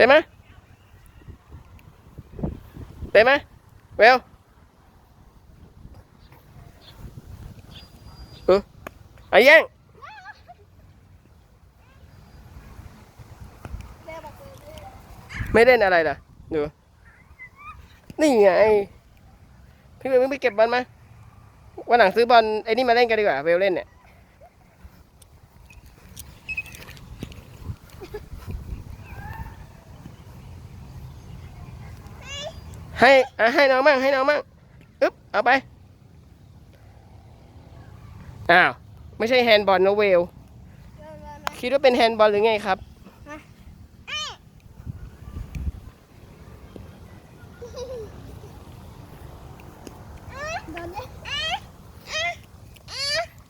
ได้ไหมได้ไหมเวลเออไอ้ย่งแม่ไม่เล่นอะไรล่ะดูนี่ไง พี่เวลมึงไปเก็บบอลมาวันหลังซื้อบอลไอ้นี่มาเล่นกันดีกว่าเวลเล่นเนี่ย ให้อะให้น้องมั่งให้น้องมั่งอึ๊บเอาไปอ้าวไม่ใช่แฮนด์บอลนะเวลคิดว่าเป็นแฮนด์บอลหรือไงครับ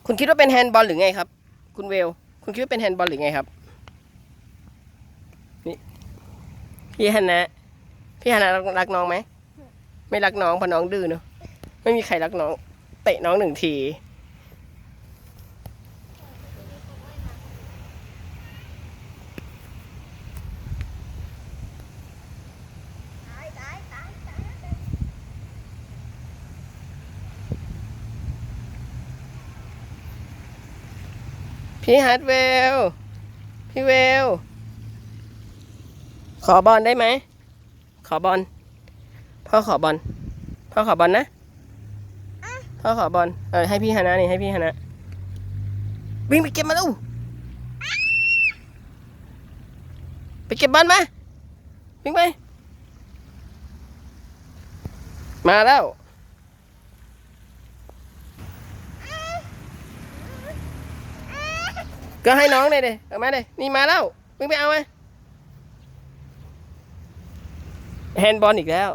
คุณคิดว่าเป็นแฮนด์บอลหรือไงครับ คุณเวล คุณคิดว่าเป็นแฮนด์บอลหรือไงครับนี่พี่ฮันนะพี่ฮันนะรักน้องไหม ไม่รักน้องเพราะน้องดื้อเนอะไม่มีใครรักน้อง เตะน้องหนึ่งทีพี่ฮัทเวล พี่เวล ขอบอลได้ไหม ขอบอล พ่อขอบอล พ่อขอบอลนะ พ่อขอบอล เออให้พี่ฮานะนี่ให้พี่ฮานะ วิ่งไปเก็บมาลูกไปเก็บบอลมา วิ่งไป มาแล้วก็ให้น้องเลยเดเอามาเลยนี่มาแล้ววิ่งไปเอามาแฮนด์บอลอีกแล้ว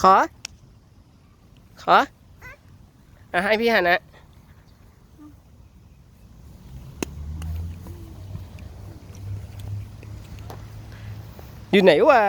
ขอ ขอ อะให้พี่ฮานะ อยู่ไหนวะ